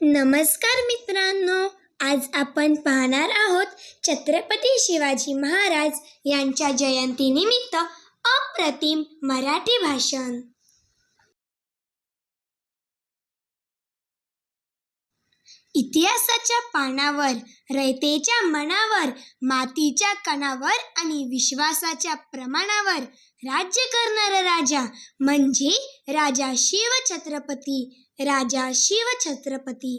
नमस्कार मित्रांनो आज आपण पाहणार आहोत छत्रपती शिवाजी महाराज यांच्या जयंतीनिमित्त अप्रतिम मराठी भाषण. इतिहासाच्या पानावर रयतेच्या मनावर मातीच्या कणावर आणि विश्वासाच्या प्रमाणावर राज्य करणारा राजा म्हणजे राजा शिवछत्रपती. राजा शिवछत्रपती.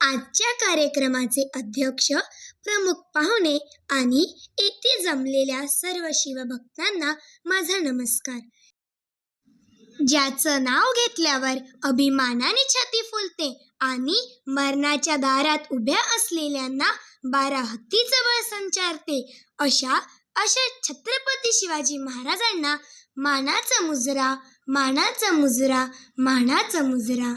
आजच्या कार्यक्रमाचे अध्यक्ष प्रमुख पाहुणे आणि येथे जमलेल्या सर्व शिवभक्तांना माझा नमस्कार. ज्याचं नाव घेतल्यावर अभिमानाने छाती फुलते आणि मरणाच्या दारात उभ्या असलेल्यांना बारा हत्तीचं बळ संचारते. अशा अशा छत्रपती शिवाजी महाराजांना मानाचा मुजरा मानाचा मुजरा मानाचा मुजरा.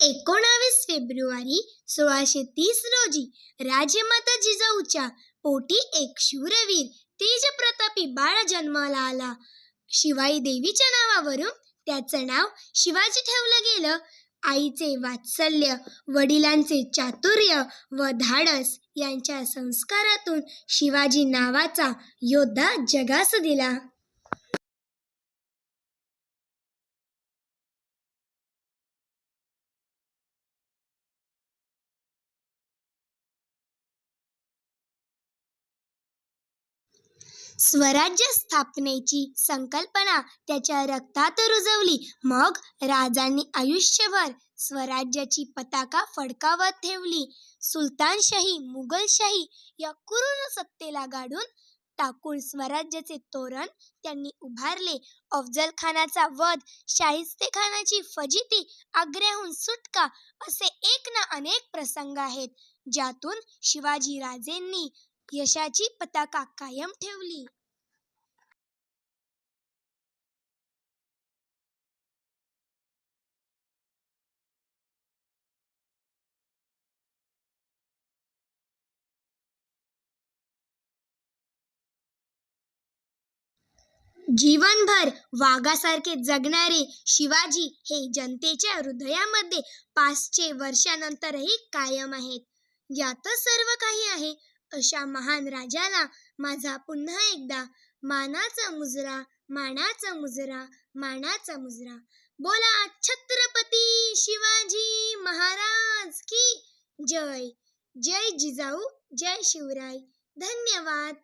एकोणावीस फेब्रुवारी सोळाशे तीस रोजी राजमाता जिजाऊच्या पोटी एक शूरवीर तेज प्रतापी बाळ जन्माला आला. शिवाई देवीच्या नावावरून त्याचं नाव शिवाजी ठेवलं गेलं. आईचे वात्सल्य वडिलांचे चातुर्य व धाडस यांच्या संस्कारातून शिवाजी नावाचा योद्धा जगास दिला. स्वराज्य स्थापनेची संकल्पना त्याच्या रक्तात रुजवली. मग राजांनी आयुष्यभर स्वराज्याची पताका फडकावत ठेवली. सुलतानशाही मुघलशाही या कुरुण सत्तेला गाडून टाकून स्वराज्याचे तोरण त्यांनी उभारले. अफजल खानाचा वध शाहिस्ते खानाची फजिती आग्र्याहून सुटका असे एक ना अनेक प्रसंग आहेत ज्यातून शिवाजी राजेंनी यशाची पताका कायम ठेवली. जीवनभर वाघासारखे जगणारे शिवाजी हे जनतेच्या हृदयामध्ये पाचशे वर्षानंतरही कायम आहेत. यातच सर्व काही आहे. अशा महान राजाला माझा पुन्हा एकदा मानाचा मुजरा मानाचा मुजरा मानाचा मुजरा. बोला छत्रपती शिवाजी महाराज की जय. जय जिजाऊ जय शिवराय. धन्यवाद.